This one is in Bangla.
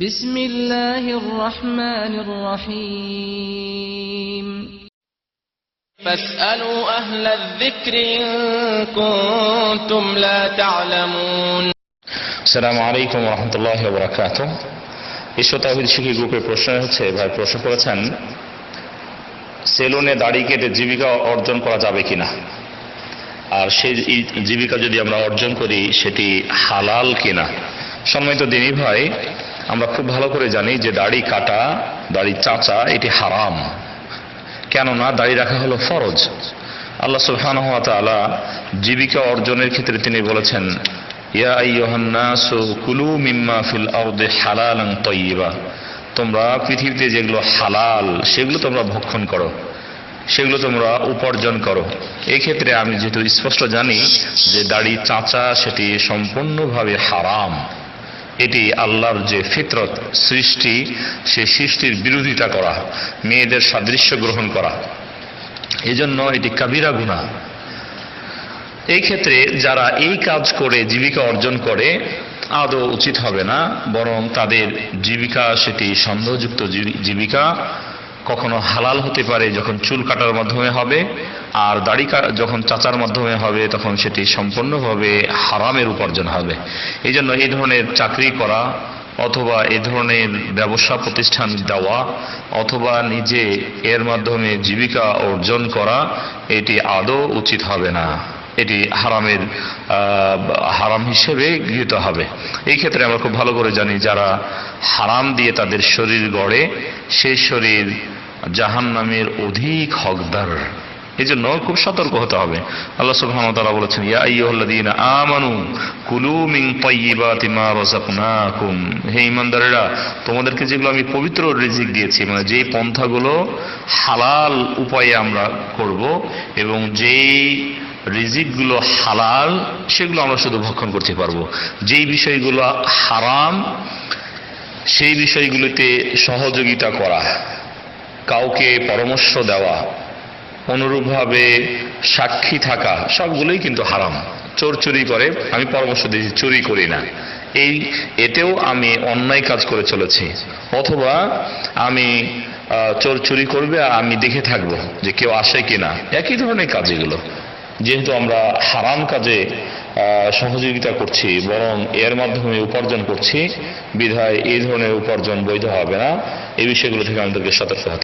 بسم الله الرحمن الرحيم فاسألوا أهل الذكر إن كنتم لا تعلمون আসসালামু আলাইকুম রহমতুল্লাহ বরাকাত বিশ্ব তাহিদ শিক্ষী গ্রুপের প্রশ্ন হচ্ছে ভাই প্রশ্ন করেছেন সেলুনে দাড়ি কেটে জীবিকা অর্জন করা যাবে কিনা আর সেই ই- জীবিকা যদি আমরা অর্জন করি সেটি হালাল কিনা সম্মানিত দিনী ভাই আমরা খুব ভালো করে জানি যে দাড়ি কাটা, দাড়ি চাচা, এটি হারাম। কেননা দাড়ি রাখা হলো ফরজ। আল্লাহ ওয়া তাআলা জীবিকা অর্জনের ক্ষেত্রে তিনি বলেছেন কুলু মিম্মা তোমরা পৃথিবীতে যেগুলো হালাল, সেগুলো তোমরা ভক্ষণ করো, সেগুলো তোমরা উপার্জন করো। এই ক্ষেত্রে আমি যেহেতু স্পষ্ট জানি যে দাড়ি চাচা, সেটি সম্পূর্ণভাবে হারাম। এটি আল্লাহর যে ফিতরত সৃষ্টি সে সৃষ্টির বিরোধিতা করা, মেয়েদের সাদৃশ্য গ্রহণ করা। এজন্য এটি কাবিরা গুণা এই ক্ষেত্রে যারা এই কাজ করে, জীবিকা অর্জন করে, আদৌ উচিত হবে না, বরং তাদের জীবিকা সেটি সন্দেহযুক্ত জীবিকা, কখনো হালাল হতে পারে যখন চুল কাটার মাধ্যমে হবে আর দাড়ি যখন চাচার মাধ্যমে হবে, তখন সেটি সম্পূর্ণভাবে হারামের উপার্জন হবে। এই জন্য এই ধরনের চাকরি করা অথবা এ ধরনের ব্যবসা প্রতিষ্ঠান দেওয়া অথবা নিজে এর মাধ্যমে জীবিকা অর্জন করা, এটি আদৌ উচিত হবে না। এটি হারামের হারাম হিসেবে গৃহীত হবে। এই ক্ষেত্রে আমরা খুব ভালো করে জানি, যারা হারাম দিয়ে তাদের শরীর গড়ে সেই শরীর জাহান নামের অধিক হকদার। এই জন্য খুব সতর্ক হতে হবে। আল্লাহ সুবহানাহু বলেছেন, ইয়া আমানু কুলু মিন হে তোমাদেরকে যেগুলো আমি পবিত্র রিজিক দিয়েছি মানে যেই পন্থাগুলো হালাল উপায়ে আমরা করব এবং যেই রিজিকগুলো হালাল, সেগুলো আমরা শুধু ভক্ষণ করতে পারব। যেই বিষয়গুলো হারাম, সেই বিষয়গুলোতে সহযোগিতা করা, কাউকে পরামর্শ দেওয়া অনুরূপভাবে সাক্ষী থাকা সবগুলোই কিন্তু হারাম। চোর চুরি করে, আমি পরামর্শ দিয়েছি, চুরি করি না। এই, এতেও আমি অন্যায় কাজ করে চলেছি। অথবা আমি চোর চুরি করবে আর আমি দেখে থাকব যে কেউ আসে কিনা। একই ধরনের কাজ এগুলো। যেহেতু আমরা হারাম কাজে সহযোগিতা করছি, বরং এর মাধ্যমে উপার্জন করছি, বিধায় এই ধরনের উপার্জন বৈধ হবে না। এই বিষয়গুলো থেকে আমাদেরকে সতর্ক।